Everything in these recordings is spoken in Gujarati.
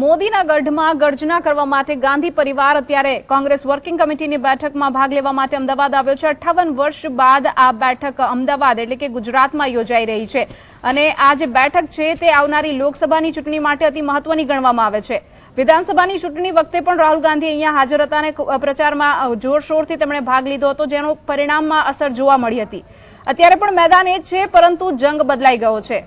મોદીના ગઢમાં ગર્જના કરવા માટે ગાંધી પરિવાર અત્યારે કોંગ્રેસ વર્કિંગ કમિટીની બેઠકમાં ભાગ લેવા માટે અમદાવાદ આવ્યો છે. અઠ્ઠાવન વર્ષ બાદ આ બેઠક અમદાવાદ એટલે કે ગુજરાતમાં યોજાઈ રહી છે. અને આ જે બેઠક છે તે આવનારી લોકસભાની ચૂંટણી માટે અતિ મહત્વની ગણવામાં આવે છે. વિધાનસભાની ચૂંટણી વખતે પણ રાહુલ ગાંધી અહીંયા હાજર હતા અને પ્રચારમાં જોરશોરથી તેમણે ભાગ લીધો હતો, જેનો પરિણામમાં અસર જોવા મળી હતી. અત્યારે પણ મેદાન એ જ છે, પરંતુ જંગ બદલાઈ ગયો છે.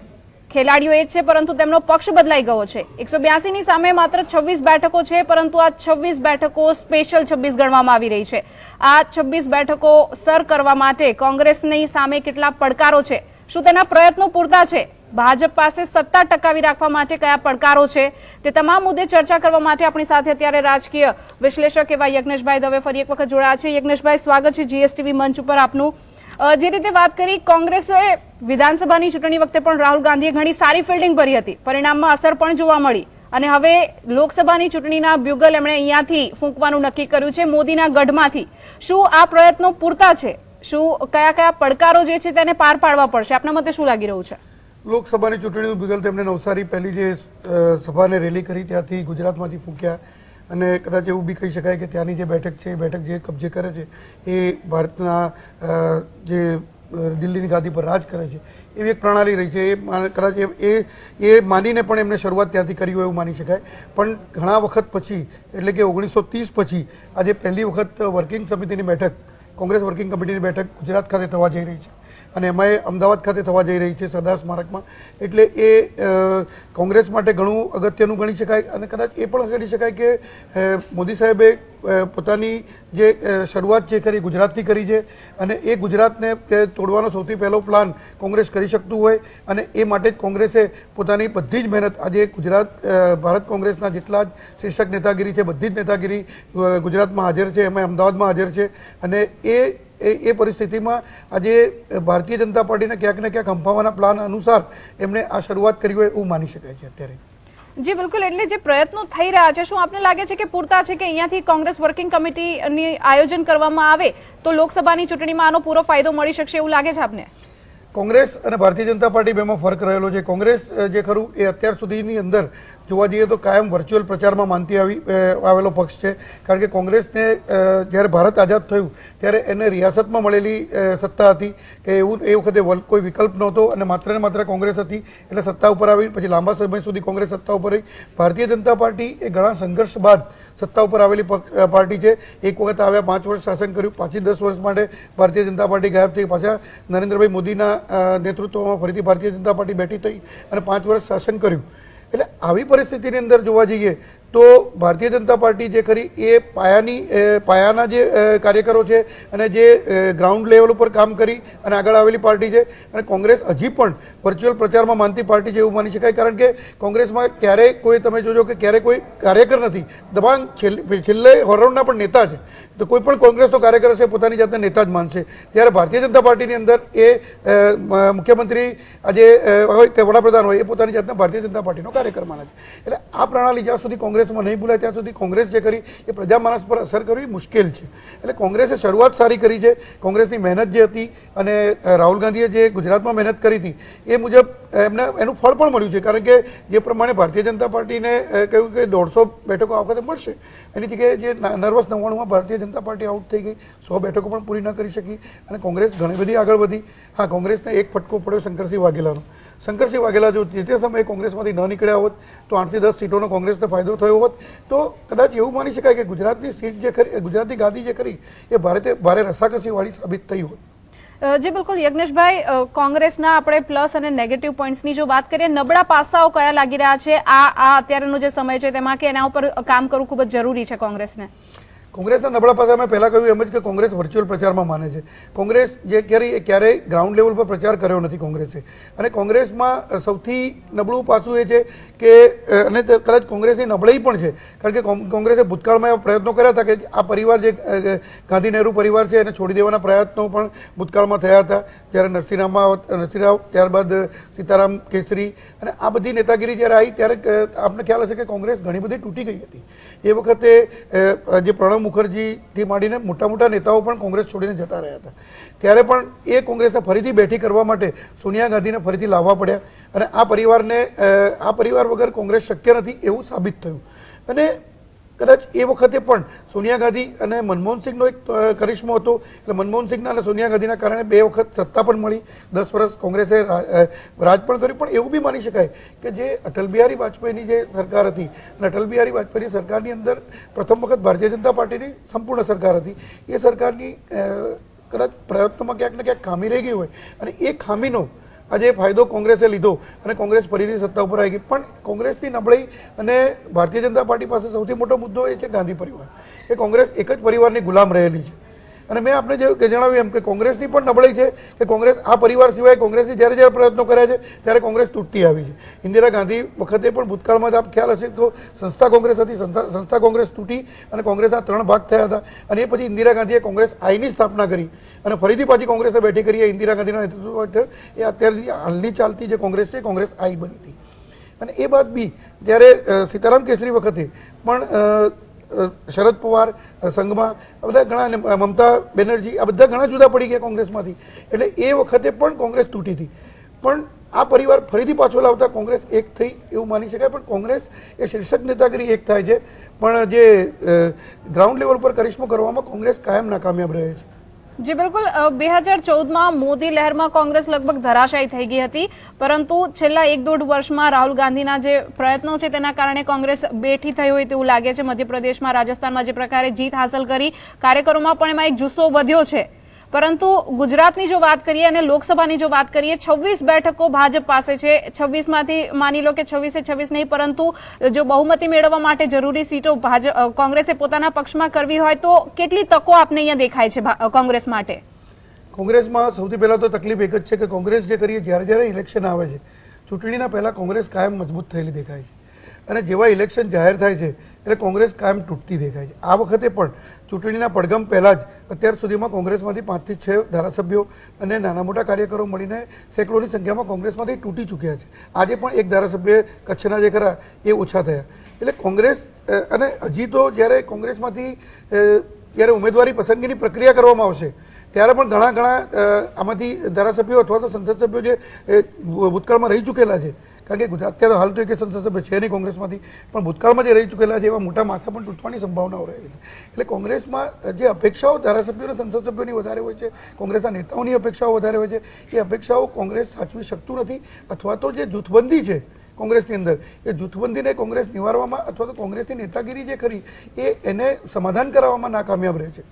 ખેલાડીઓ એ છે, પરંતુ તેમનો પક્ષ બદલાઈ ગયો છે. એકસો બ્યાસીની સામે માત્ર છવ્વીસ બેઠકો છે, પરંતુ આ છવ્વીસ બેઠકો સ્પેશિયલ છવ્વીસ ગણવામાં આવી રહી છે. આ છવ્વીસ બેઠકો સર કરવા માટે કોંગ્રેસની સામે કેટલા પડકારો છે? શું તેના પ્રયત્નો પૂરતા છે? ભાજપ પાસે સત્તા ટકાવી રાખવા માટે કયા પડકારો છે? તે તમામ મુદ્દે ચર્ચા કરવા માટે આપણી સાથે અત્યારે રાજકીય વિશ્લેષક એવા યજ્ઞેશભાઈ દવે ફરી એક વખત જોડાયા છે. યજ્ઞેશભાઈ, સ્વાગત છે જીએસટીવી મંચ ઉપર આપનું. જે રીતે વાત કરી, કોંગ્રેસે વિધાનસભાની ચૂંટણી વખતે પણ રાહુલ ગાંધીએ ઘણી સારી ફિલ્ડિંગ ભરી હતી. પરિણામમાં અસર પણ જોવા મળી. અને હવે લોકસભાની ચૂંટણીના બ્યુગલ એમણે અહીંયાથી ફૂંકવાનું નક્કી કર્યું છે મોદીના ગઢમાંથી. શું આ પ્રયત્નો પૂરતા છે? શું કયા કયા પડકારો જે છે તેને પાર પાડવા પડશે? આપના મતે શું લાગી રહ્યું છે? લોકસભાની ચૂંટણીનું બિગલ તેમણે નવસારી પહેલી જે સભાને રેલી કરી ત્યાંથી ગુજરાતમાંથી ફૂંક્યા. અને કદાચ એવું બી કહી શકાય કે ત્યાંની જે બેઠક છે, એ બેઠક જે કબજે કરે છે, એ ભારતના જે દિલ્હીની ગાદી પર રાજ કરે છે, એવી એક પ્રણાલી રહી છે. એ કદાચ એ એ માનીને પણ એમને શરૂઆત ત્યાંથી કરી હોય એવું માની શકાય. પણ ઘણા વખત પછી, એટલે કે ઓગણીસો ત્રીસ પછી, આજે પહેલી વખત વર્કિંગ સમિતિની બેઠક, કોંગ્રેસ વર્કિંગ કમિટીની બેઠક ગુજરાત ખાતે થવા જઈ રહી છે. અને એમાંય અમદાવાદ ખાતે થવા જઈ રહી છે સરદાર સ્મારકમાં. એટલે એ કોંગ્રેસ માટે ઘણું અગત્યનું ગણી શકાય અને કદાચ એ પણ ગણી શકાય કે મોદી સાહેબે પોતાની જે શરૂઆત જે કરી ગુજરાતથી કરી છે અને એ ગુજરાતને તોડવાનો સૌથી પહેલો પ્લાન કોંગ્રેસ કરી શકતું હોય અને એ માટે જ કોંગ્રેસે પોતાની બધી જ મહેનત આજે ગુજરાત ભારત કોંગ્રેસના જેટલા જ શીર્ષક નેતાગીરી છે, બધી જ નેતાગીરી ગુજરાતમાં હાજર છે, એમાં અમદાવાદમાં હાજર છે અને એ એ પરિસ્થિતિમાં આજે ભારતીય જનતા પાર્ટીને ક્યાંક ને ક્યાંક હંફાવાના પ્લાન અનુસાર એમણે આ શરૂઆત કરી હોય એવું માની શકાય છે અત્યારે. જી, બિલકુલ. એટલે જે પ્રયત્નો થઈ રહ્યા છે, શું આપને લાગે છે કે પૂરતા છે કે અહીંયાથી કોંગ્રેસ વર્કિંગ કમિટીની આયોજન કરવામાં આવે તો લોકસભાની ચૂંટણીમાં આનો પૂરો ફાયદો મળી શકશે એવું લાગે છે આપને? કોંગ્રેસ અને ભારતીય જનતા પાર્ટી બેમાં ફરક રહેલો છે. કોંગ્રેસ જે ખરું, એ અત્યાર સુધીની અંદર જોવા જઈએ તો કાયમ વર્ચ્યુઅલ પ્રચારમાં માનતી આવી આવેલો પક્ષ છે. કારણ કે કોંગ્રેસને જ્યારે ભારત આઝાદ થયું, ત્યારે એને રિયાસતમાં મળેલી સત્તા હતી કે એવું, એ વખતે કોઈ વિકલ્પ નહોતો અને માત્ર ને માત્ર કોંગ્રેસ હતી. એટલે સત્તા ઉપર આવી, પછી લાંબા સમય સુધી કોંગ્રેસ સત્તા ઉપર રહી. ભારતીય જનતા પાર્ટી એ ઘણા સંઘર્ષ બાદ સત્તા ઉપર આવેલી પાર્ટી છે. એક વખત આવ્યા, પાંચ વર્ષ શાસન કર્યું. પાછી દસ વર્ષ માટે ભારતીય જનતા પાર્ટી ગાયબ થઈ. પાછા નરેન્દ્રભાઈ મોદીના નેતૃત્વમાં ફરીથી ભારતીય જનતા પાર્ટી બેઠી થઈ અને પાંચ વર્ષ શાસન કર્યું. એટલે આવી પરિસ્થિતિની અંદર જોવા જઈએ તો ભારતીય જનતા પાર્ટી જે ખરી એ પાયાની પાયાના જે કાર્યકરો છે અને જે ગ્રાઉન્ડ લેવલ ઉપર કામ કરી અને આગળ આવેલી પાર્ટી છે. અને કોંગ્રેસ હજી પણ વર્ચ્યુઅલ પ્રચારમાં માનતી પાર્ટી છે એવું માની શકાય, કારણ કે કોંગ્રેસમાં ક્યારેય કોઈ, તમે જોજો કે ક્યારેય કોઈ કાર્યકર નથી. દબાણ છેલ્લે હોરાઉન્ડના પણ નેતા છે. તો કોઈ પણ કોંગ્રેસનો કાર્યકર હશે, પોતાની જાતને નેતા જ માનશે. ત્યારે ભારતીય જનતા પાર્ટીની અંદર એ મુખ્યમંત્રી આજે હોય કે વડાપ્રધાન હોય, એ પોતાની જાતને ભારતીય જનતા પાર્ટીનો કાર્યકર માને છે. એટલે આ પ્રણાલી જ્યાં સુધી કોંગ્રેસ કોંગ્રેસમાં નહીં ભૂલાય ત્યાં સુધી કોંગ્રેસ જે કરી એ પ્રજા માણસ પર અસર કરવી મુશ્કેલ છે. એટલે કોંગ્રેસે શરૂઆત સારી કરી છે. કોંગ્રેસની મહેનત જે હતી અને રાહુલ ગાંધીએ જે ગુજરાતમાં મહેનત કરી હતી, એ મુજબ એમને, એનું ફળ પણ મળ્યું છે. કારણ કે જે પ્રમાણે ભારતીય જનતા પાર્ટીને કહ્યું કે દોઢસો બેઠકો આ વખતે મળશે. એની જગ્યાએ જે nervous નવ્વાણુંમાં Bharatiya Janata party out થઈ ગઈ. સો બેઠકો પણ પૂરી ન કરી શકી અને કોંગ્રેસ ઘણી બધી આગળ વધી. હા, કોંગ્રેસને એક ફટકો પડ્યો શંકરસિંહ વાઘેલાનો. શંકરસિંહ વાઘેલા જો જે તે સમયે કોંગ્રેસમાંથી ન નીકળ્યા હોત, તો આઠથી દસ સીટોનો કોંગ્રેસને ફાયદો થયો હોત. તો કદાચ એવું માની શકાય કે ગુજરાતની સીટ જે ખરી, ગુજરાતની ગાદી જે ખરી, એ ભારતે, ભારે રસાકસીવાળી સાબિત થઈ હોત. જી બિલકુલ, યજ્ઞેશભાઈ કોંગ્રેસના આપણે પ્લસ અને નેગેટિવ પોઈન્ટ્સની જો વાત કરીએ, નબળા પાસાઓ કયા લાગી રહ્યા છે? આ આ અત્યારનો જે સમય છે તેમાં કે એના ઉપર કામ કરવું ખૂબ જ જરૂરી છે કોંગ્રેસને? કોંગ્રેસના નબળા પાસે અમે પહેલાં કહ્યું એમ જ કે કોંગ્રેસ વર્ચ્યુઅલ પ્રચારમાં માને છે. કોંગ્રેસ જે ક્યારેય ક્યારેય ગ્રાઉન્ડ લેવલ પર પ્રચાર કર્યો નથી કોંગ્રેસે. અને કોંગ્રેસમાં સૌથી નબળું પાસું એ છે કે અને કદાચ કોંગ્રેસની નબળાઈ પણ છે. કારણ કે કોંગ્રેસે ભૂતકાળમાં પ્રયત્નો કર્યા હતા કે આ પરિવાર જે ગાંધી નહેરુ પરિવાર છે એને છોડી દેવાના પ્રયત્નો પણ ભૂતકાળમાં થયા હતા. જ્યારે નરસિંહરામમાં નરસિંહરાવ, ત્યારબાદ સીતારામ કેસરી અને આ બધી નેતાગીરી જ્યારે આવી ત્યારે આપને ખ્યાલ હશે કે કોંગ્રેસ ઘણી બધી તૂટી ગઈ હતી. એ વખતે જે પ્રણવ મુખર્જીથી માંડીને મોટા મોટા નેતાઓ પણ કોંગ્રેસ છોડીને જતા રહ્યા હતા. ત્યારે પણ એ કોંગ્રેસને ફરીથી બેઠી કરવા માટે સોનિયા ગાંધીને ફરીથી લાવવા પડ્યા અને આ પરિવારને આ પરિવાર વગર કોંગ્રેસ શક્ય નથી એવું સાબિત થયું. અને કદાચ એ વખતે પણ સોનિયા ગાંધી અને મનમોહન સિંહનો એક કરિશ્મો હતો. એટલે મનમોહન સિંહના અને સોનિયા ગાંધીના કારણે બે વખત સત્તા પણ મળી. દસ વર્ષ કોંગ્રેસે રાજ પણ કર્યું. પણ એવું બી માની શકાય કે જે અટલ બિહારી વાજપેયીની જે સરકાર હતી અને અટલ બિહારી વાજપેયીની સરકારની અંદર પ્રથમ વખત ભારતીય જનતા પાર્ટીની સંપૂર્ણ સરકાર હતી. એ સરકારની કદાચ પ્રયત્નોમાં ક્યાંક ને ક્યાંક ખામી રહી ગઈ હોય અને એ ખામીનો આજે ફાયદો કોંગ્રેસે લીધો અને કોંગ્રેસ ફરીથી સત્તા ઉપર આવી ગઈ. પણ કોંગ્રેસની નબળાઈ અને ભારતીય જનતા પાર્ટી પાસે સૌથી મોટો મુદ્દો એ છે ગાંધી પરિવાર. એ કોંગ્રેસ એક જ પરિવારની ગુલામ રહેલી છે. અને મેં આપણે જે જણાવ્યું એમ કે કોંગ્રેસની પણ નબળાઈ છે કે કોંગ્રેસ આ પરિવાર સિવાય કોંગ્રેસની જ્યારે જ્યારે પ્રયત્નો કર્યા છે, ત્યારે કોંગ્રેસ તૂટતી આવી છે. ઇન્દિરા ગાંધી વખતે પણ ભૂતકાળમાં જ આપ ખ્યાલ હશે તો સંસ્થા કોંગ્રેસ હતી, સંસ્થા કોંગ્રેસ તૂટી અને કોંગ્રેસના ત્રણ ભાગ થયા હતા. અને એ પછી ઇન્દિરા ગાંધીએ કોંગ્રેસ આઈની સ્થાપના કરી અને ફરીથી પાછી કોંગ્રેસે બેઠી કરી. ઇન્દિરા ગાંધીના નેતૃત્વ હેઠળ એ અત્યારની હાલની ચાલતી જે કોંગ્રેસ છે કોંગ્રેસ આઈ બની હતી. અને એ બાદ બી જ્યારે સીતારામ કેસરી વખતે પણ શરદ પવાર સંઘમાં બધા ઘણા મમતા બેનર્જી, આ બધા ઘણા જુદા પડી ગયા કોંગ્રેસમાંથી. એટલે એ વખતે પણ કોંગ્રેસ તૂટી હતી. પણ આ પરિવાર ફરીથી પાછો લાવતા કોંગ્રેસ એક થઈ એવું માની શકાય, પણ કોંગ્રેસ એ શીર્ષક નેતાગીરી એક થાય છે. પણ જે ગ્રાઉન્ડ લેવલ પર કરિશ્મો કરવામાં કોંગ્રેસ કાયમ નાકામયાબ રહે છે. જી, બિલકુલ. બે હજાર ચૌદમાં મોદી લહેરમાં કોંગ્રેસ લગભગ ધરાશાયી થઈ ગઈ હતી. પરંતુ છેલ્લા એક દોઢ વર્ષમાં રાહુલ ગાંધીના જે પ્રયત્નો છે તેના કારણે કોંગ્રેસ બેઠી થઈ હોય તેવું લાગે છે. મધ્યપ્રદેશમાં, રાજસ્થાનમાં જે પ્રકારે જીત હાંસલ કરી, કાર્યકરોમાં પણ એમાં એક જુસ્સો વધ્યો છે. પરંતુ ગુજરાતની જો વાત કરીએ અને લોકસભાની જો વાત કરીએ, છવ્વીસ બેઠકો ભાજપ પાસે છે. છવ્વીસમાંથી માની લો કે છવ્વીસે છવ્વીસ નહીં, પરંતુ જો બહુમતી મેળવવા માટે જરૂરી સીટો ભાજપ કોંગ્રેસે પોતાના પક્ષમાં કરવી હોય, તો કેટલી તકો આપને અહીંયા દેખાય છે કોંગ્રેસ માટે? કોંગ્રેસમાં સૌથી પહેલાં તો તકલીફ એક જ છે કે કોંગ્રેસ જે કરીએ, જ્યારે જ્યારે ઇલેક્શન આવે છે, ચૂંટણીના પહેલાં કોંગ્રેસ કાયમ મજબૂત થયેલી દેખાય છે. અને જેવા ઇલેક્શન જાહેર થાય છે, એટલે કોંગ્રેસ કાયમ તૂટતી દેખાય છે. આ વખતે પણ ચૂંટણીના પડગમ પહેલાં જ અત્યાર સુધીમાં કોંગ્રેસમાંથી પાંચથી છ ધારાસભ્યો અને નાના મોટા કાર્યકરો મળીને સેંકડોની સંખ્યામાં કોંગ્રેસમાંથી તૂટી ચૂક્યા છે. આજે પણ એક ધારાસભ્ય કચ્છના જે ખરા એ ઓછા થયા. એટલે કોંગ્રેસ અને હજી તો જ્યારે કોંગ્રેસમાંથી જ્યારે ઉમેદવારી પસંદગીની પ્રક્રિયા કરવામાં આવશે, ત્યારે પણ ઘણા ઘણા આમાંથી ધારાસભ્યો અથવા તો સંસદ સભ્યો જે ભૂતકાળમાં રહી ચૂકેલા છે કારણ કે ગુજરાત અત્યારે હાલ તો એક સંસદ સભ્ય છે નહીં કોંગ્રેસમાંથી, પણ ભૂતકાળમાં જે રહી ચૂકેલા છે એવા મોટા માથા પણ તૂટવાની સંભાવનાઓ રહેલી છે. એટલે કોંગ્રેસમાં જે અપેક્ષાઓ ધારાસભ્યો અને સંસદ સભ્યોની વધારે હોય છે, કોંગ્રેસના નેતાઓની અપેક્ષાઓ વધારે હોય છે, એ અપેક્ષાઓ કોંગ્રેસ સાચવી શકતું નથી, અથવા તો જે જૂથબંધી છે કોંગ્રેસની અંદર, એ જૂથબંધીને કોંગ્રેસ નિવારવામાં અથવા તો કોંગ્રેસની નેતાગીરી જે ખરી એ એને સમાધાન કરાવવામાં નાકામયાબ રહે છે.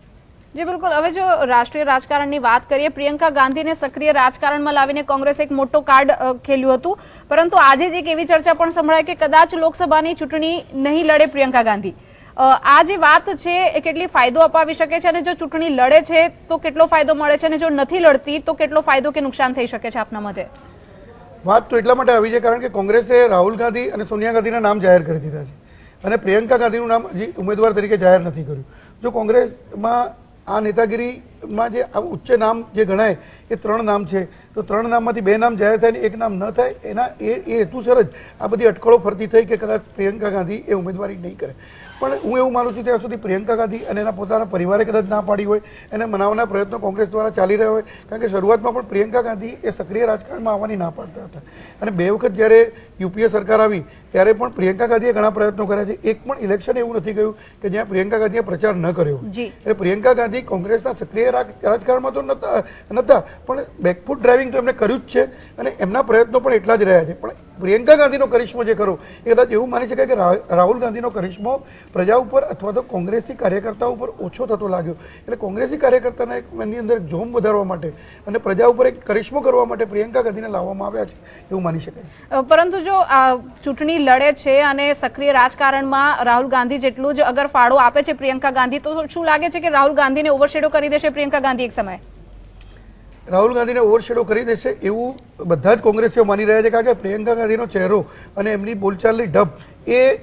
જી, બિલકુલ. હવે જો રાષ્ટ્રીય રાજકારણની વાત કરીએ, પ્રિયંકા ગાંધીને સક્રિય રાજકારણમાં લાવીને કોંગ્રેસ એક મોટો કાર્ડ ખેલ્યું હતું. પરંતુ આજે જ એક એવી ચર્ચા પણ સંભળાય કે કદાચ લોકસભાની ચૂંટણી નહીં લડે પ્રિયંકા ગાંધી. આ જે વાત છે એ કેટલી ફાયદો અપાવી શકે છે અને જો ચૂંટણી લડે છે, તો કેટલો ફાયદો મળે છે અને જો નથી લડતી, તો કેટલો ફાયદો કે નુકસાન થઈ શકે છે આપના મતે? વાત તો એટલા માટે આવી છે કારણ કે કોંગ્રેસે રાહુલ ગાંધી અને સોનિયા ગાંધીના નામ જાહેર કરી દીધા છે. અને પ્રિયંકા ગાંધીનું નામ હજી ઉમેદવાર તરીકે જાહેર નથી કર્યું. જો કોંગ્રેસમાં આ નેતાગીરીમાં જે આ ઉચ્ચ નામ જે ગણાય, એ ત્રણ નામ છે. તો ત્રણ નામમાંથી બે નામ જાહેર થાય ને એક નામ ન થાય, એના એ એ હેતુસર જ આ બધી અટકળો ફરતી થઈ કે કદાચ પ્રિયંકા ગાંધી એ ઉમેદવારી નહીં કરે. પણ હું એવું માનું છું ત્યાં સુધી પ્રિયંકા ગાંધી અને એના પોતાના પરિવારે કદાચ ના પાડી હોય એને મનાવવાના પ્રયત્નો કોંગ્રેસ દ્વારા ચાલી રહ્યા હોય કારણ કે શરૂઆતમાં પણ પ્રિયંકા ગાંધી એ સક્રિય રાજકારણમાં આવવાની ના પાડતા હતા. અને બે વખત જ્યારે યુપીએ સરકાર આવી ત્યારે પણ પ્રિયંકા ગાંધીએ ઘણા પ્રયત્નો કર્યા છે. એક પણ ઇલેક્શન એવું નથી ગયું કે જ્યાં પ્રિયંકા ગાંધીએ પ્રચાર ન કર્યો એટલે પ્રિયંકા ગાંધી કોંગ્રેસના સક્રિય રાજકારણમાં તો નતા નહોતા પણ બેકફૂટ ડ્રાઇવિંગ તો એમને કર્યું જ છે અને એમના પ્રયત્નો પણ એટલા જ રહ્યા છે. પણ પ્રિયંકા ગાંધીનો કરિશ્મો જે ખરો એ કદાચ એવું માની શકાય કે રાહુલ ગાંધીનો કરિશ્મો પ્રજા ઉપર અથવા તો કોંગ્રેસી કાર્યકર્તાઓ ઉપર ઓછો થતો લાગ્યો. એટલે કોંગ્રેસી કાર્યકર્તાના એક એની અંદર એક જોમ વધારવા માટે અને પ્રજા ઉપર એક કરિશ્મો કરવા માટે પ્રિયંકા ગાંધીને લાવવામાં આવ્યા છે એવું માની શકાય. પરંતુ જો ચૂંટણી લડે છે અને સક્રિય રાજકારણમાં રાહુલ ગાંધી જેટલું જ અગર ફાળો આપે છે પ્રિયંકા ગાંધી તો શું લાગે છે કે રાહુલ ગાંધીને ઓવરશેડો કરી દેશે પ્રિયંકા ગાંધી એક સમયે? રાહુલ ગાંધીને ઓવરશેડો કરી દેશે એવું બધા જ કોંગ્રેસીઓ માની રહ્યા છે કારણ કે પ્રિયંકા ગાંધીનો ચહેરો અને એમની બોલચાલની ઢબ એ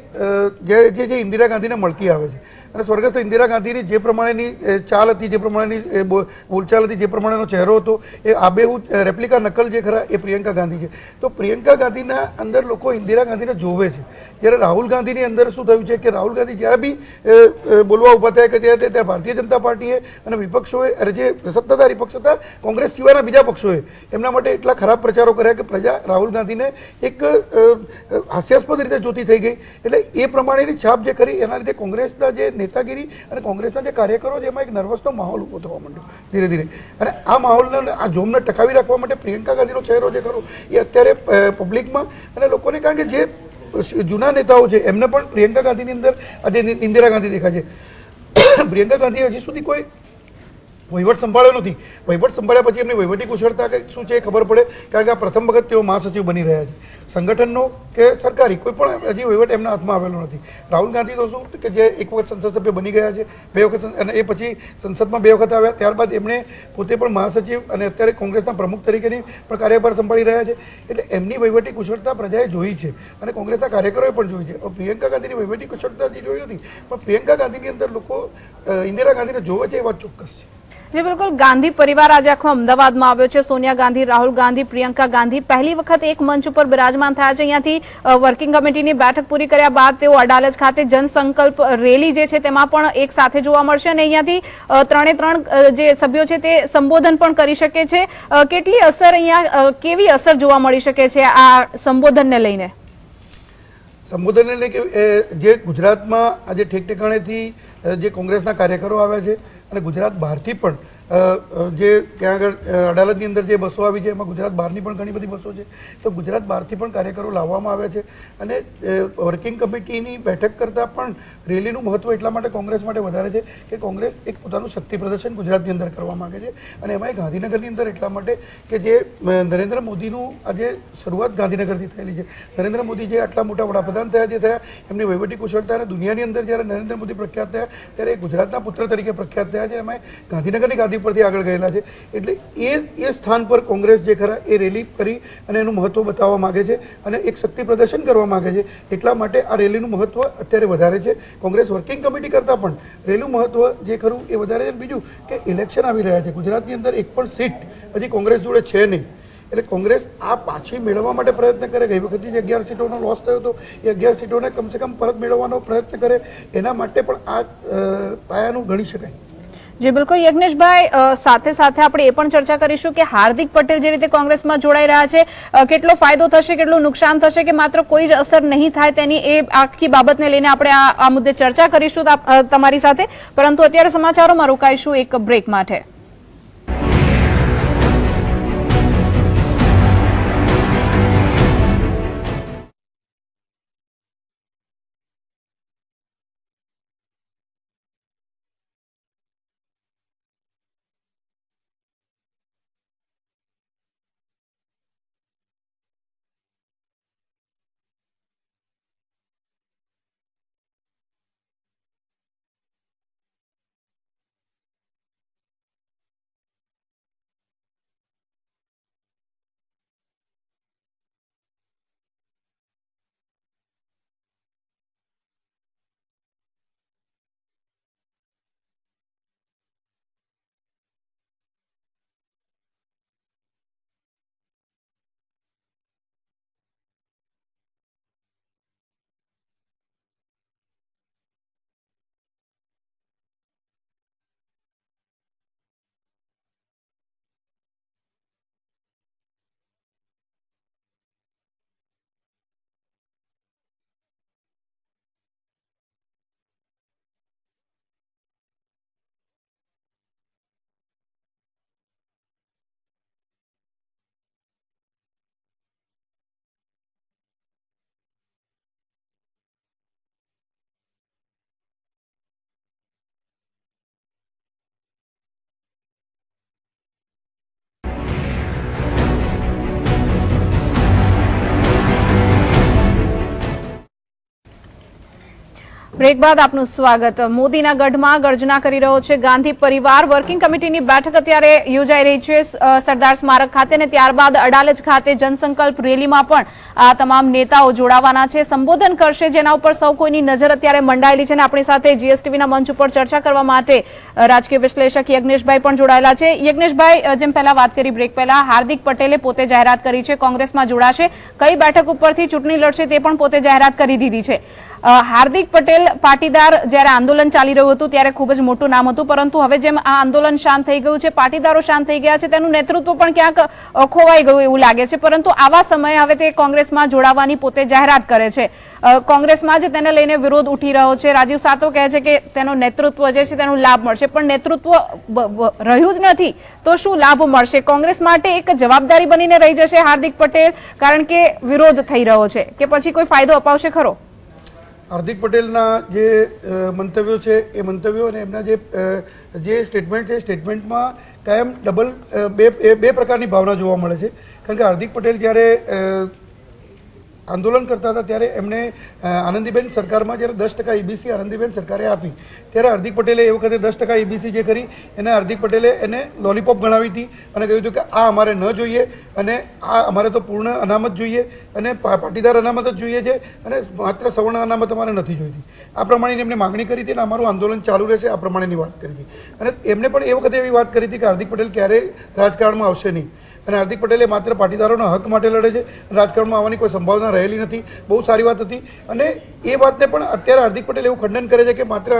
જે જે ઇન્દિરા ગાંધીને મળતી આવે છે. અને સ્વર્ગસ્થ ઇન્દિરા ગાંધીની જે પ્રમાણેની ચાલ હતી જે પ્રમાણેની બોલચાલ હતી જે પ્રમાણેનો ચહેરો હતો એ આબેહૂબ અ, રેપ્લિકા નકલ જે ખરા એ પ્રિયંકા ગાંધી છે. તો પ્રિયંકા ગાંધીના અંદર લોકો ઇન્દિરા ગાંધીને જોવે છે. જ્યારે રાહુલ ગાંધીની અંદર શું થયું છે કે રાહુલ ગાંધી જ્યારે બી બોલવા ઊભા થયા કે ત્યારે ત્યારે ભારતીય જનતા પાર્ટીએ અને વિપક્ષોએ અરે જે સત્તાધારી પક્ષ હતા કોંગ્રેસ સિવાયના બીજા પક્ષોએ એમના માટે એટલા ખરાબ પ્રચારો કર્યા કે પ્રજા રાહુલ ગાંધીને એક હાસ્યાસ્પદ રીતે જોતી થઈ ગઈ. એટલે એ પ્રમાણેની છાપ જે કરી એના લીધે કોંગ્રેસના જે નેતાગીરી અને કોંગ્રેસના જે કાર્યકરો છે, એમાં એક નર્વસનો માહોલ ઊભો થવા માંડ્યો ધીરે ધીરે. અને આ માહોલને આ જોમને ટકાવી રાખવા માટે પ્રિયંકા ગાંધીનો ચહેરો જે ખરો, એ અત્યારે પબ્લિકમાં અને લોકોને કારણ કે જે જૂના નેતાઓ છે, એમને પણ પ્રિયંકા ગાંધીની અંદર, આજે ઇન્દિરા ગાંધી દેખાય છે. પ્રિયંકા ગાંધી હજી સુધી કોઈ વહીવટ સંભાળ્યો નથી. વહીવટ સંભાળ્યા પછી એમની વહીવટી કુશળતા કે શું છે ખબર પડે, કારણ કે આ પ્રથમ વખત તેઓ મહાસચિવ બની રહ્યા છે. સંગઠનનો કે સરકારી, કોઈ પણ હજી વહીવટ એમના હાથમાં આવેલો નથી. રાહુલ ગાંધી તો શું કે જે એક વખત સંસદ સભ્ય બની ગયા છે, બે વખત અને એ પછી સંસદમાં બે વખત આવ્યા, ત્યારબાદ એમણે પોતે પણ મહાસચિવ અને અત્યારે કોંગ્રેસના પ્રમુખ તરીકેની પણ કાર્યભાર સંભાળી રહ્યા છે. એટલે એમની વહીવટી કુશળતા પ્રજાએ જોઈ છે અને કોંગ્રેસના કાર્યકરોએ પણ જોઈ છે. પ્રિયંકા ગાંધીની વહીવટી કુશળતા હજી જોઈ નથી, પણ પ્રિયંકા ગાંધીની અંદર લોકો ઇન્દિરા ગાંધીને જોવે છે એ વાત ચોક્કસ છે. જે બિલકુલ, ગાંધી પરિવાર આજે આખો અમદાવાદમાં આવ્યો છે. સોનિયા ગાંધી, રાહુલ ગાંધી, પ્રિયંકા ગાંધી પહેલી વખત એક મંચ ઉપર બિરાજમાન થયા છે. અહીંયાથી વર્કિંગ કમિટીની બેઠક પૂરી કર્યા બાદ તેઓ અડાલજ ખાતે જનસંકલ્પ રેલી જે છે તેમાં પણ એક સાથે જોવા મળશે અને અહીંયાથી ત્રણે ત્રણ જે સભ્યો છે તે સંબોધન પણ કરી શકે છે. કેટલી અસર અહીંયા કેવી અસર જોવા મળી શકે છે આ સંબોધનને લઈને? સંબોધન લઈને જે ગુજરાતમાં આજે ઠેક ઠેકાણેથી જે કોંગ્રેસના કાર્યકરો આવ્યા છે અને ગુજરાત બહારથી પણ જે ત્યાં આગળ અડાલતની અંદર જે બસો આવી છે, એમાં ગુજરાત બહારની પણ ઘણી બધી બસો છે. તો ગુજરાત બહારથી પણ કાર્યકરો લાવવામાં આવ્યા છે અને વર્કિંગ કમિટીની બેઠક કરતાં પણ રેલીનું મહત્વ એટલા માટે કોંગ્રેસ માટે વધારે છે કે કોંગ્રેસ એક પોતાનું શક્તિ પ્રદર્શન ગુજરાતની અંદર કરવા માગે છે. અને એમાં ગાંધીનગરની અંદર એટલા માટે કે જે નરેન્દ્ર મોદીનું આજે શરૂઆત ગાંધીનગરથી થયેલી છે. નરેન્દ્ર મોદી જે આટલા મોટા વડાપ્રધાન થયા જે થયા, એમની વહીવટી કુશળતા અને દુનિયાની અંદર જ્યારે નરેન્દ્ર મોદી પ્રખ્યાત થયા, ત્યારે ગુજરાતના પુત્ર તરીકે પ્રખ્યાત થયા છે. એમાં ગાંધીનગરની ગાદી પરથી આગળ ગયેલા છે. એટલે એ એ સ્થાન પર કોંગ્રેસ જે ખરા એ રેલી કરી અને એનું મહત્વ બતાવવા માગે છે અને એક શક્તિ પ્રદર્શન કરવા માંગે છે. એટલા માટે આ રેલીનું મહત્વ અત્યારે વધારે છે. કોંગ્રેસ વર્કિંગ કમિટી કરતાં પણ રેલીનું મહત્વ જે ખરું એ વધારે છે. બીજું કે ઇલેક્શન આવી રહ્યા છે. ગુજરાતની અંદર એક પણ સીટ હજી કોંગ્રેસ જોડે છે નહીં. એટલે કોંગ્રેસ આ પાછી મેળવવા માટે પ્રયત્ન કરે. ગઈ વખતની જે અગિયાર સીટોનો લોસ થયો હતો, એ અગિયાર સીટોને કમસે કમ પરત મેળવવાનો પ્રયત્ન કરે. એના માટે પણ આ પાયાનું ગણી શકાય. જી, બિલકુલ. યજ્ઞેશભાઈ સાથે સાથે આપણે એ પણ ચર્ચા કરીશું કે હાર્દિક પટેલ જે રીતે કોંગ્રેસમાં જોડાઈ રહ્યા છે કેટલો ફાયદો થશે, કેટલું નુકસાન થશે કે માત્ર કોઈ જ અસર નહીં થાય તેની એ આખી બાબતને લઈને આપણે આ મુદ્દે ચર્ચા કરીશું તમારી સાથે. પરંતુ અત્યારે સમાચારોમાં રોકાઈશું એક બ્રેક માટે. બ્રેક બાદ આપનું સ્વાગત. મોદીના ગઢમાં ગર્જના કરી રહ્યો છે ગાંધી પરિવાર. વર્કિંગ કમિટીની બેઠક અત્યારે યોજાઈ રહી છે સરદાર સ્મારક ખાતે અને ત્યારબાદ અડાલજ ખાતે જનસંકલ્પ રેલીમાં પણ આ તમામ નેતાઓ જોડાવાના છે. સંબોધન કરશે જેના ઉપર સૌ કોઈની નજર અત્યારે મંડાયેલી છે અને આપણી સાથે જીએસટીવીના મંચ ઉપર ચર્ચા કરવા માટે રાજકીય વિશ્લેષક યજ્ઞેશભાઈ પણ જોડાયેલા છે. યજ્ઞેશભાઈ જેમ પહેલા વાત કરી બ્રેક પહેલા, હાર્દિક પટેલે પોતે જાહેરાત કરી છે, કોંગ્રેસમાં જોડાશે. કઈ બેઠક ઉપરથી ચૂંટણી લડશે તે પણ પોતે જાહેરાત કરી દીધી છે. હાર્દિક પટેલ પાટીદાર જ્યારે આંદોલન ચાલી રહ્યું હતું ત્યારે ખૂબ જ મોટું નામ હતું, પરંતુ હવે જેમ આ આંદોલન શાંત થઈ ગયું છે, પાટીદારો શાંત થઈ ગયા છે, તેનું નેતૃત્વ પણ ક્યાંક ખોવાઈ ગયું એવું લાગે છે, પરંતુ આવા સમયે હવે તે કોંગ્રેસમાં જોડાવાની પોતે જાહેરાત કરે છે. કોંગ્રેસમાં જ તેને લઈને વિરોધ ઉઠી રહ્યો છે. રાજીવ સાતો કહે છે કે તેનું નેતૃત્વ જે છે તેનો લાભ મળશે, પણ નેતૃત્વ રહ્યું જ નથી, તો શું લાભ મળશે? કોંગ્રેસ માટે એક જવાબદારી બનીને રહી જશે હાર્દિક પટેલ, કારણ કે વિરોધ થઈ રહ્યો છે, કે પછી કોઈ ફાયદો અપાવશે ખરો? હાર્દિક પટેલના જે મંતવ્યો છે, એ મંતવ્યો અને એમના જે જે સ્ટેટમેન્ટ છે સ્ટેટમેન્ટમાં કાયમ ડબલ બે બે પ્રકારની ભાવના જોવા મળે છે. કારણ કે હાર્દિક પટેલ જ્યારે આંદોલન કરતા હતા ત્યારે એમણે આનંદીબેન સરકારમાં જ્યારે દસ ટકા ઈબીસી આનંદીબેન સરકારે આપી, ત્યારે હાર્દિક પટેલે એ વખતે દસ ટકા ઈબીસી જે કરી, એને હાર્દિક પટેલે એને લોલીપોપ ગણાવી હતી અને કહ્યું હતું કે આ અમારે ન જોઈએ અને આ અમારે તો પૂર્ણ અનામત જોઈએ અને પાટીદાર અનામત જ જોઈએ છે અને માત્ર સવર્ણ અનામત અમારે નથી જોઈતી. આ પ્રમાણેની એમને માગણી કરી હતી અને અમારું આંદોલન ચાલુ રહેશે આ પ્રમાણેની વાત કરી હતી. અને એમને પણ એ વખતે એવી વાત કરી હતી કે હાર્દિક પટેલ ક્યારેય રાજકારણમાં આવશે નહીં. અને હાર્દિક પટેલે માત્ર પાટીદારોના હક માટે લડે છે. રાજકારણમાં આવવાની કોઈ સંભાવના રહેલી નથી. બહુ સારી વાત હતી. અને એ વાતને પણ અત્યારે હાર્દિક પટેલ એવું ખંડન કરે છે કે માત્ર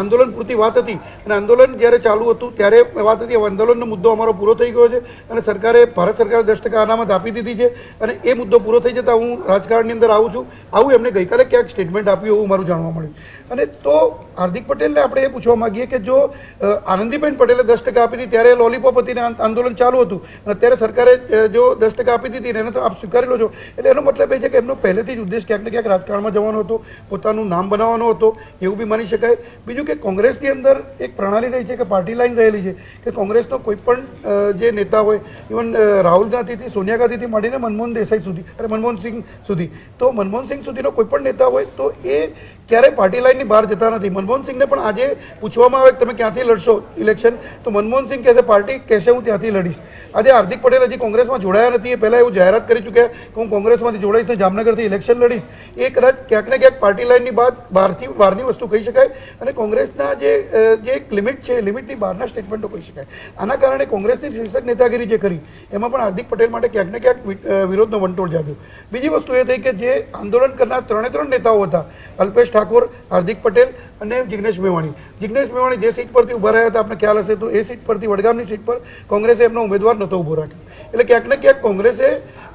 આંદોલન પૂરતી વાત હતી. અને આંદોલન જ્યારે ચાલુ હતું, ત્યારે વાત હતી આંદોલનનો મુદ્દો અમારો પૂરો થઈ ગયો છે. અને સરકારે, ભારત સરકારે દસ ટકા અનામત આપી દીધી છે. અને એ મુદ્દો પૂરો થઈ જતાં હું રાજકારણની અંદર આવું છું. આવું એમને ગઈકાલે ક્યાંક સ્ટેટમેન્ટ આપ્યું એવું મારું જાણવા મળ્યું. અને તો હાર્દિક પટેલને આપણે એ પૂછવા માગીએ કે જો આનંદીબેન પટેલે દસ ટકા આપી હતી ત્યારે લોલીપોપ હતી આંદોલન ચાલુ હતું. અને અત્યારે સરકારે જો દસ ટકા આપી દીધી એને તો આપ સ્વીકારી લો છો. એટલે એનો મતલબ એ છે કે એમનો પહેલેથી જ ઉદ્દેશ ક્યાંક ને ક્યાંક રાજકારણમાં જવાનો હતો, પોતાનું નામ બનાવવાનો હતો, એવું બી માની શકાય. બીજું કે કોંગ્રેસની અંદર એક પ્રણાલી રહી છે કે પાર્ટી લાઈન રહેલી છે, કે કોંગ્રેસનો કોઈ પણ જે નેતા હોય, ઇવન રાહુલ ગાંધીથી, સોનિયા ગાંધીથી માંડીને મનમોહન દેસાઈ સુધી, અરે મનમોહન સિંહ સુધી, તો મનમોહન સિંહ સુધીનો કોઈ પણ નેતા હોય, તો એ ક્યારેય પાર્ટી લાઈનની બહાર જતા નથી. મનમોહન સિંહને પણ આજે પૂછવામાં આવે કે તમે ક્યાંથી લડશો ઇલેક્શન, તો મનમોહન સિંહ કહેશે પાર્ટી કહેશે, હું ત્યાંથી લડીશ. આજે હાર્દિક પટેલ હજી કોંગ્રેસમાં જોડાયા નથી. એ પહેલાં એવું જાહેરાત કરી ચૂક્યા કે હું કોંગ્રેસમાંથી જોડાઈશ ને જામનગરથી ઇલેક્શન લડીશ. એ કદાચ ક્યાંક ને ક્યાંક પાર્ટી લાઇનની બાદ બહારથી, બહારની વસ્તુ કહી શકાય અને કોંગ્રેસના જે જે એક લિમિટ છે લિમિટની બહારના સ્ટેટમેન્ટો કહી શકાય. આના કારણે કોંગ્રેસની શીર્ષક નેતાગીરી જે કરી, એમાં પણ હાર્દિક પટેલ માટે ક્યાંક ને ક્યાંક વિરોધનો વંટોળ જાગ્યો. બીજી વસ્તુ એ થઈ કે જે આંદોલન કરનાર ત્રણે ત્રણ નેતાઓ હતા, અલ્પેશ ઠાકોર, હાર્દિક પટેલ અને જિગ્નેશ મેવાણી. જિગ્નેશ મેવાણી જે સીટ પરથી ઊભા રહ્યા હતા આપણે ખ્યાલ હશે તો એ સીટ પરથી વડગામની સીટ પર કોંગ્રેસે એમનો ઉમેદવાર નહોતો ઊભો રાખ્યો. એટલે ક્યાંક ને ક્યાંક કોંગ્રેસે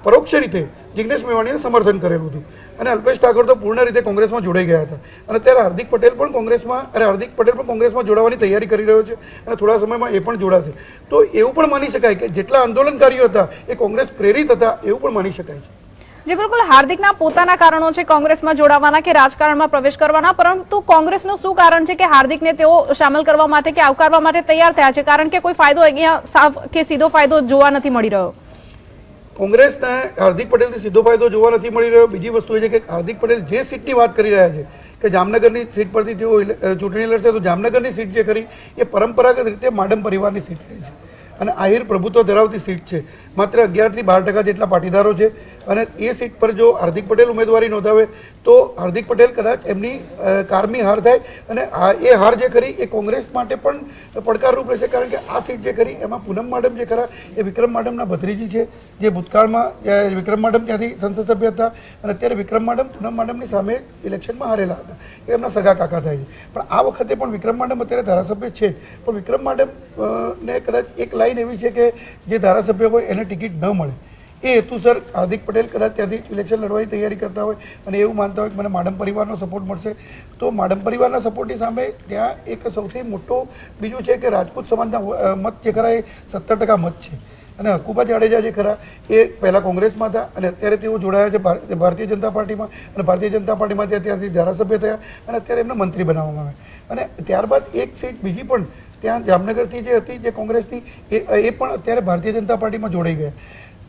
પરોક્ષ રીતે જિગ્નેશ મેવાણીને સમર્થન કરેલું હતું. અને અલ્પેશ ઠાકોર તો પૂર્ણ રીતે કોંગ્રેસમાં જોડાઈ ગયા હતા. અને અત્યારે હાર્દિક પટેલ પણ કોંગ્રેસમાં, અરે હાર્દિક પટેલ પણ કોંગ્રેસમાં જોડાવાની તૈયારી કરી રહ્યો છે અને થોડા સમયમાં એ પણ જોડાશે. તો એવું પણ માની શકાય કે જેટલા આંદોલનકારીઓ હતા, એ કોંગ્રેસ પ્રેરિત હતા, એવું પણ માની શકાય છે. જે બિલકુલ હાર્દિકના પોતાના કારણો છે કોંગ્રેસમાં જોડાવાના કે રાજકારણમાં પ્રવેશ કરવાના. પરંતુ કોંગ્રેસનું શું કારણ છે કે હાર્દિકને તેઓ સામેલ કરવા માટે કે આવકારવા માટે તૈયાર થયા છે? કારણ કે કોઈ ફાયદો અહીંયા સાફ કે સીધો ફાયદો જોવા નથી મળી રહ્યો. કોંગ્રેસને હાર્દિક પટેલથી સીધો ફાયદો જોવા નથી મળી રહ્યો. બીજી વસ્તુ એ છે કે હાર્દિક પટેલ જે સીટની વાત કરી રહ્યા છે કે જામનગરની સીટ પરથી તેઓ ચૂંટણી લડશે, તો જામનગરની સીટ જે કરી એ પરંપરાગત રીતે માડમ પરિવારની સીટ રહી છે. અને આહિર પ્રભુત્વ ધરાવતી સીટ છે. માત્ર અગિયારથી બાર ટકા જેટલા પાટીદારો છે. અને એ સીટ પર જો હાર્દિક પટેલ ઉમેદવારી નોંધાવે, તો હાર્દિક પટેલ કદાચ એમની કારમી હાર થાય. અને એ હાર જે કરી, એ કોંગ્રેસ માટે પણ પડકારરૂપ રહેશે, કારણ કે આ સીટ જે કરી, એમાં પૂનમ માડમ જે ખરા, એ વિક્રમ માડમના ભત્રીજી છે, જે ભૂતકાળમાં વિક્રમ માડમ ત્યાંથી સંસદ સભ્ય હતા. અને અત્યારે વિક્રમ માડમ, પૂનમ માડમની સામે ઇલેક્શનમાં હારેલા હતા. એ એમના સગા કાકા થાય છે. પણ આ વખતે પણ વિક્રમ માડમ અત્યારે ધારાસભ્ય છે. પણ વિક્રમ માડમ ને કદાચ એક લાઈન એવી છે કે જે ધારાસભ્ય હોય, એને ટિકિટ ન મળે. એ હેતુસર હાર્દિક પટેલ કદાચ ત્યાંથી ઇલેક્શન લડવાની તૈયારી કરતા હોય અને એવું માનતા હોય કે મને માડમ પરિવારનો સપોર્ટ મળશે. તો માડમ પરિવારના સપોર્ટની સામે ત્યાં એક સૌથી મોટો બીજું છે કે રાજપૂત સમાજના મત જે ખરા એ સત્તર ટકા મત છે. અને હકુબા જાડેજા જે ખરા એ પહેલાં કોંગ્રેસમાં હતા અને અત્યારે તેઓ જોડાયા છે ભારતીય જનતા પાર્ટીમાં અને ભારતીય જનતા પાર્ટીમાં ત્યાં ત્યાંથી ધારાસભ્ય થયા અને અત્યારે એમને મંત્રી બનાવવામાં આવ્યા. અને ત્યારબાદ એક સીટ બીજી પણ ત્યાં જામનગરથી જે હતી, જે કોંગ્રેસની, એ એ પણ અત્યારે ભારતીય જનતા પાર્ટીમાં જોડાઈ ગયા.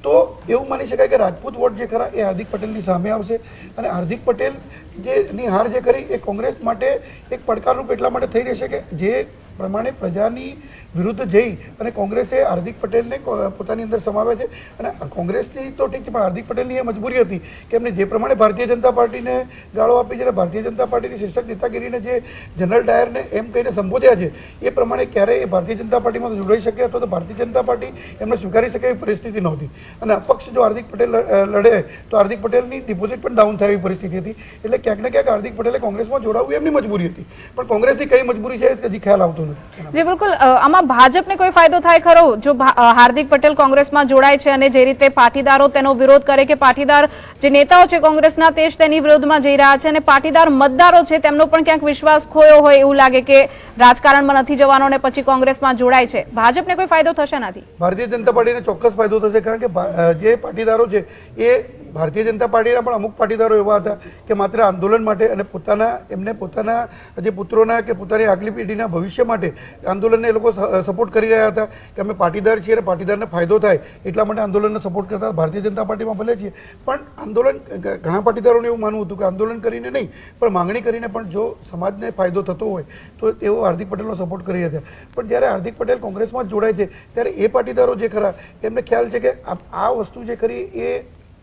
તો એવું માની શકાય કે રાજપૂત વોટ જે ખરા એ હાર્દિક પટેલની સામે આવશે. અને હાર્દિક પટેલ જે ની હાર જે કરી એ કોંગ્રેસ માટે એક પડકારરૂપ એટલા માટે થઈ રહેશે કે જે પ્રમાણે પ્રજાની વિરુદ્ધ જઈ અને કોંગ્રેસે હાર્દિક પટેલને પોતાની અંદર સમાવે છે. અને કોંગ્રેસની તો ઠીક છે, પણ હાર્દિક પટેલની એ મજબૂરી હતી કે એમને જે પ્રમાણે ભારતીય જનતા પાર્ટીને ગાળો આપી છે અને ભારતીય જનતા પાર્ટીની શીર્ષક નેતાગીરીને જે જનરલ ડાયરને એમ કહીને સંબોધ્યા છે, એ પ્રમાણે ક્યારેય ભારતીય જનતા પાર્ટીમાં જોડાઈ શકે અથવા તો ભારતીય જનતા પાર્ટી એમને સ્વીકારી શકે એવી પરિસ્થિતિ નહોતી. અને અપક્ષ જો હાર્દિક પટેલ લડે તો હાર્દિક પટેલની ડિપોઝિટ પણ ડાઉન થાય એવી પરિસ્થિતિ હતી. એટલે ક્યાંક ને ક્યાંક હાર્દિક પટેલે કોંગ્રેસમાં જોડાવવું એમની મજબૂરી હતી. પણ કોંગ્રેસની કઈ મજબૂરી છે હજી ખ્યાલ આવતો જી બિલકુલ. આમાં ભાજપને કોઈ ફાયદો થાય ખરો? જો હાર્દિક પટેલ કોંગ્રેસમાં જોડાય છે અને જે રીતે પાટીદારો તેનો વિરોધ કરે કે પાટીદાર જે નેતાઓ છે કોંગ્રેસના તે જ તેની વિરોધમાં જઈ રહ્યા છે અને પાટીદાર મતદારો છે તેમનો પણ ક્યાંક વિશ્વાસ ખોયો હોય એવું લાગે કે રાજકારણમાં નથી જવાનો અને પછી કોંગ્રેસમાં જોડાય છે. ભાજપને કોઈ ફાયદો થશે નથી? ભારતીય જનતા પાર્ટીને ચોક્કસ ફાયદો થશે કારણ કે જે પાટીદારો છે એ ભારતીય જનતા પાર્ટીના પણ અમુક પાટીદારો એવા હતા કે માત્ર આંદોલન માટે અને પોતાના, એમને પોતાના જે પુત્રોના કે પોતાની આગલી પેઢીના ભવિષ્ય માટે આંદોલનને એ લોકો સપોર્ટ કરી રહ્યા હતા કે અમે પાટીદાર છીએ અને પાટીદારને ફાયદો થાય એટલા માટે આંદોલનને સપોર્ટ કરતા ભારતીય જનતા પાર્ટીમાં ભલે છીએ. પણ આંદોલન ઘણા પાટીદારોને એવું માનવું હતું કે આંદોલન કરીને નહીં, પણ માંગણી કરીને પણ જો સમાજને ફાયદો થતો હોય, તો તેઓ હાર્દિક પટેલનો સપોર્ટ કરી રહ્યા પણ જ્યારે હાર્દિક પટેલ કોંગ્રેસમાં જોડાય છે, ત્યારે એ પાટીદારો જે ખરા, એમને ખ્યાલ છે કે આ આ વસ્તુ જે ખરી એ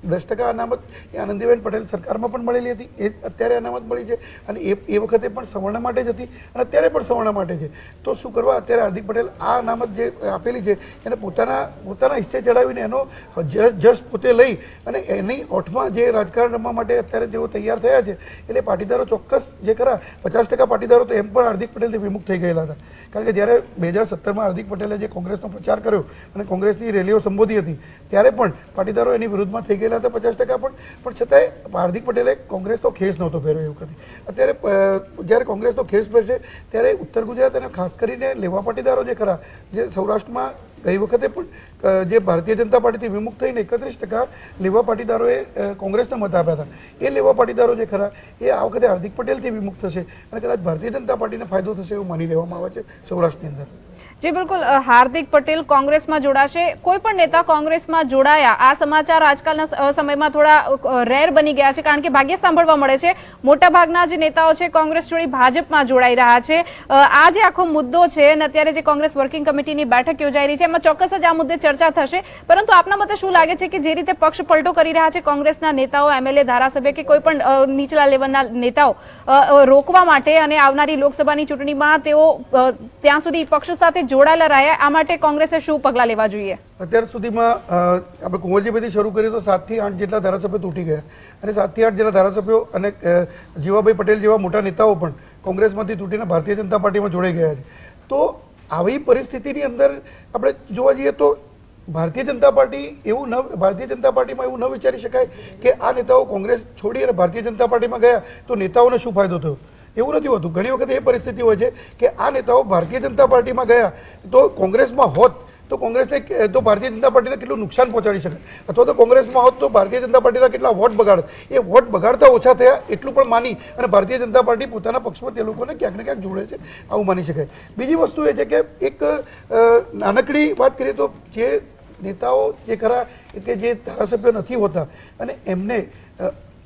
દસ ટકા અનામત એ આનંદીબેન પટેલ સરકારમાં પણ મળેલી હતી. એ અત્યારે અનામત મળી છે અને એ એ વખતે પણ સવર્ણ માટે જ હતી અને અત્યારે પણ સવર્ણ માટે છે. તો શું કરવા? અત્યારે હાર્દિક પટેલ આ અનામત જે આપેલી છે, એને પોતાના પોતાના હિસ્સે ચડાવીને એનો જ- જશ પોતે લઈ અને એની ઓઠમાં જે રાજકારણ રમવા માટે અત્યારે જેઓ તૈયાર થયા છે એટલે પાટીદારો ચોક્કસ જે ખરા પચાસ ટકા પાટીદારો તો એમ પણ હાર્દિક પટેલથી વિમુખ થઈ ગયેલા હતા. કારણ કે જ્યારે બે હજાર સત્તરમાં હાર્દિક પટેલે જે કોંગ્રેસનો પ્રચાર કર્યો અને કોંગ્રેસની રેલીઓ સંબોધી હતી, ત્યારે પણ પાટીદારો એની વિરુદ્ધમાં થઈ ગયેલા હતા પચાસ ટકા પણ પણ છતાંય હાર્દિક પટેલે કોંગ્રેસનો ખેસ નહોતો પહેર્યો એ વખતે અત્યારે જ્યારે કોંગ્રેસનો ખેસ પહેરશે, ત્યારે ઉત્તર ગુજરાત અને ખાસ કરીને લેવા પાટીદારો જે ખરા, જે સૌરાષ્ટ્રમાં ગઈ વખતે પણ જે ભારતીય જનતા પાર્ટીથી વિમુખ થઈને એકત્રીસ ટકા લેવા પાટીદારોએ કોંગ્રેસને મત આપ્યા હતા. એ લેવા પાટીદારો જે ખરા, એ આ વખતે હાર્દિક પટેલથી વિમુખ થશે અને કદાચ ભારતીય જનતા પાર્ટીને ફાયદો થશે એવું માની લેવામાં આવે છે સૌરાષ્ટ્રની અંદર. જી, બિલકુલ. હાર્દિક પટેલ કોંગ્રેસમાં જોડાશે. કોઈ પણ નેતા કોંગ્રેસમાં જોડાયા. આ સમાચાર આજકાલના સમયમાં થોડા રેર બની ગયા છે કારણ કે ભાગ્યે સાંભળવા મળે છે. મોટા ભાગના જે નેતાઓ છે કોંગ્રેસ છોડી ભાજપમાં જોડાઈ રહ્યા છે. આ જે આખો મુદ્દો છે અને અત્યારે જે કોંગ્રેસ વર્કિંગ કમિટીની બેઠક યોજાઈ રહી છે એમાં ચોક્કસ જ આ મુદ્દે ચર્ચા થશે. પરંતુ આપના મતે શું લાગે છે કે જે રીતે પક્ષ પલટો કરી રહ્યા છે કોંગ્રેસના નેતાઓ, એમએલએ, ધારાસભ્ય કે કોઈ પણ નીચલા લેવલના નેતાઓ રોકવા માટે અને આવનારી લોકસભાની ચૂંટણીમાં તેઓ ત્યાં સુધી પક્ષ સાથે જોડાયેલા રહ્યા, આ માટે કોંગ્રેસે શું પગલાં લેવા જોઈએ? અત્યાર સુધીમાં આપણે કુંવરજીભાઈથી શરૂ કરીએ તો સાતથી આઠ જેટલા ધારાસભ્યો તૂટી ગયા. અને સાતથી આઠ જેટલા ધારાસભ્યો અને જીવાભાઈ પટેલ જેવા મોટા નેતાઓ પણ કોંગ્રેસમાંથી તૂટીને ભારતીય જનતા પાર્ટીમાં જોડાઈ ગયા છે. તો આવી પરિસ્થિતિની અંદર આપણે જોવા જઈએ તો ભારતીય જનતા પાર્ટી એવું ન ભારતીય જનતા પાર્ટીમાં એવું ન વિચારી શકાય કે આ નેતાઓ કોંગ્રેસ છોડી અને ભારતીય જનતા પાર્ટીમાં ગયા તો નેતાઓને શું ફાયદો થયો? એવું નથી હોતું. ઘણી વખત એ પરિસ્થિતિ હોય છે કે આ નેતાઓ ભારતીય જનતા પાર્ટીમાં ગયા તો કોંગ્રેસમાં હોત તો કોંગ્રેસને તો ભારતીય જનતા પાર્ટીને કેટલું નુકસાન પહોંચાડી શકે? અથવા તો કોંગ્રેસમાં હોત તો ભારતીય જનતા પાર્ટીના કેટલા વોટ બગાડત એ વોટ બગાડતા ઓછા થયા એટલું પણ માની અને ભારતીય જનતા પાર્ટી પોતાના પક્ષમાં તે લોકોને ક્યાંક ને ક્યાંક જોડે છે, આવું માની શકાય. બીજી વસ્તુ એ છે કે એક નાનકડી વાત કરીએ તો જે નેતાઓ જે ખરા કે જે ધારાસભ્યો નથી હોતા અને એમને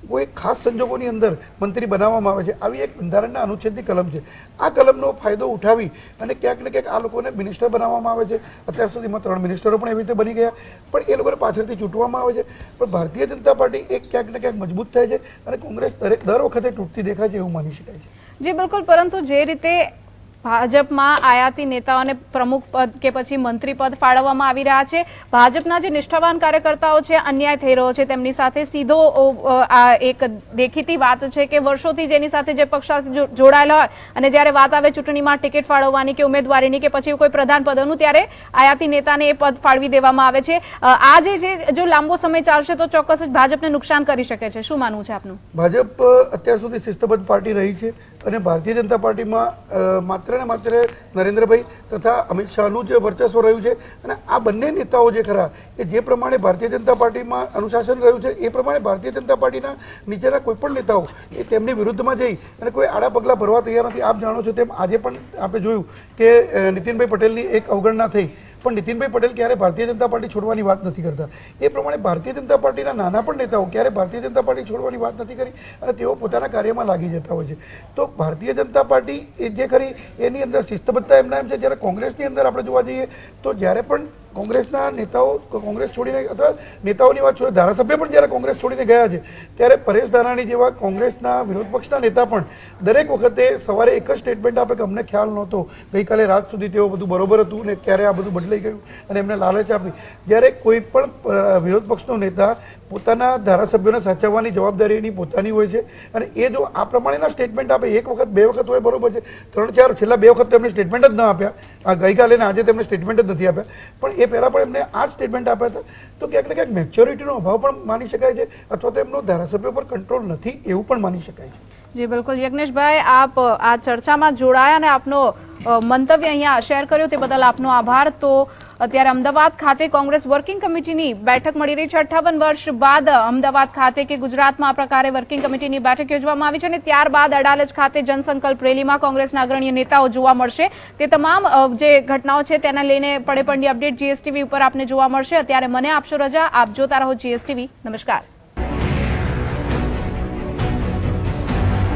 કોઈ ખાસ સંજોગોની અંદર મંત્રી બનાવવામાં આવે છે. આવી એક બંધારણના અનુચ્છેદની કલમ છે. આ કલમનો ફાયદો ઉઠાવી અને ક્યાંક ને ક્યાંક આ લોકોને મિનિસ્ટર બનાવવામાં આવે છે. અત્યાર સુધીમાં ત્રણ મિનિસ્ટરો પણ એવી રીતે બની ગયા. પણ એ લોકોને પાછળથી ચૂંટવામાં આવે છે. પણ ભારતીય જનતા પાર્ટી એક ક્યાંક ને ક્યાંક મજબૂત થાય છે અને કોંગ્રેસ દરેક દર વખતે તૂટતી દેખાય છે એવું માની શકાય છે. જી પરંતુ જે રીતે ભાજપમાં આયાતી નેતાઓને પ્રમુખ પદ કે પછી મંત્રી પદ ફાળવવામાં આવી રહ્યા છે. ભાજપના જે નિષ્ઠાવાન કાર્યકર્તાઓ છે, અન્યાય થઈ રહ્યો છે. તેમની સાથે સીધો એક દેખીતી વાત છે કે વર્ષોથી જેની સાથે જે પક્ષ સાથે જોડાયેલા હોય અને જ્યારે વાત આવે ચૂંટણીમાં ટિકિટ ફાળવવાની કે ઉમેદવારીની કે પછી કોઈ પ્રધાન પદનું, ત્યારે આયાતી નેતાને એ પદ ફાળવી દેવામાં આવે છે. આ જે જે, જો લાંબો સમય ચાલશે તો ચોક્કસ જ ભાજપને નુકસાન કરી શકે છે. શું માનવું છે આપનું? ભાજપ અત્યાર સુધી શિસ્તબદ્ધ પાર્ટી રહી છે. અને ભારતીય જનતા પાર્ટીમાં માત્ર ને માત્ર નરેન્દ્રભાઈ તથા અમિત શાહનું જે વર્ચસ્વ રહ્યું છે અને આ બંને નેતાઓ જે ખરા, એ જે પ્રમાણે ભારતીય જનતા પાર્ટીમાં અનુશાસન રહ્યું છે, એ પ્રમાણે ભારતીય જનતા પાર્ટીના નીચેના કોઈપણ નેતાઓ, એ તેમની વિરુદ્ધમાં જઈ અને કોઈ આડા પગલાં ભરવા તૈયાર નથી. આપ જાણો છો તેમ આજે પણ આપણે જોયું કે નીતિનભાઈ પટેલની એક અવગણના થઈ. પણ નીતિનભાઈ પટેલ ક્યારે ભારતીય જનતા પાર્ટી છોડવાની વાત નથી કરતા. એ પ્રમાણે ભારતીય જનતા પાર્ટીના નાના પણ નેતાઓ ક્યારે ભારતીય જનતા પાર્ટી છોડવાની વાત નથી કરી અને તેઓ પોતાના કાર્યમાં લાગી જતા હોય છે. તો ભારતીય જનતા પાર્ટી એ જે ખરી એની અંદર શિસ્તબદ્ધતા એમના એમ છે. જ્યારે કોંગ્રેસની અંદર આપણે જોવા જઈએ તો જ્યારે પણ કોંગ્રેસના નેતાઓ, કોંગ્રેસ છોડીને અથવા નેતાઓની વાત છોડી, ધારાસભ્ય પણ જ્યારે કોંગ્રેસ છોડીને ગયા છે, ત્યારે પરેશ ધાનાણી જેવા કોંગ્રેસના વિરોધ પક્ષના નેતા પણ દરેક વખતે સવારે એક જ સ્ટેટમેન્ટ આપે કે અમને ખ્યાલ નહોતો. ગઈકાલે રાત સુધી તેઓ બધું બરોબર હતું ને ક્યારે આ બધું બદલાઈ ગયું અને એમને લાલચ આપી. જ્યારે કોઈ પણ વિરોધ પક્ષનો નેતા પોતાના ધારાસભ્યોને સાચવવાની જવાબદારી એની પોતાની હોય છે. અને એ જો આ પ્રમાણેના સ્ટેટમેન્ટ આપે, એક વખત, બે વખત હોય બરોબર છે. ત્રણ, ચાર, છેલ્લા બે વખત એમને સ્ટેટમેન્ટ જ ન આપ્યા. આ ગઈકાલે ને આજે તેમણે સ્ટેટમેન્ટ જ નથી આપ્યા. પણ એ પહેલાં પણ એમને આ જ સ્ટેટમેન્ટ આપ્યા હતા. તો ક્યાંક ને ક્યાંક મેચ્યોરિટીનો અભાવ પણ માની શકાય છે, અથવા તો એમનો ધારાસભ્યો પર કંટ્રોલ નથી એવું પણ માની શકાય છે. જી, બિલકુલ. યજ્ઞેશભાઈ, આપ આ ચર્ચામાં જોડાયા અને આપનો મંતવ્ય અહીંયા શેર કર્યો તે બદલ આપનો આભાર. તો અત્યારે અમદાવાદ ખાતે કોંગ્રેસ વર્કિંગ કમિટીની બેઠક મળી રહી છે. અઠ્ઠાવન વર્ષ બાદ અમદાવાદ ખાતે કે ગુજરાતમાં આ પ્રકારે વર્કિંગ કમિટીની બેઠક યોજવામાં આવી છે અને ત્યારબાદ અડાલજ ખાતે જનસંકલ્પ રેલીમાં કોંગ્રેસના અગ્રણીય નેતાઓ જોવા મળશે. તે તમામ જે ઘટનાઓ છે તેને લઈને પડે અપડેટ જીએસટીવી ઉપર આપને જોવા મળશે. અત્યારે મને આપશો રજા, આપ જોતા રહો જીએસટીવી નમસ્કાર.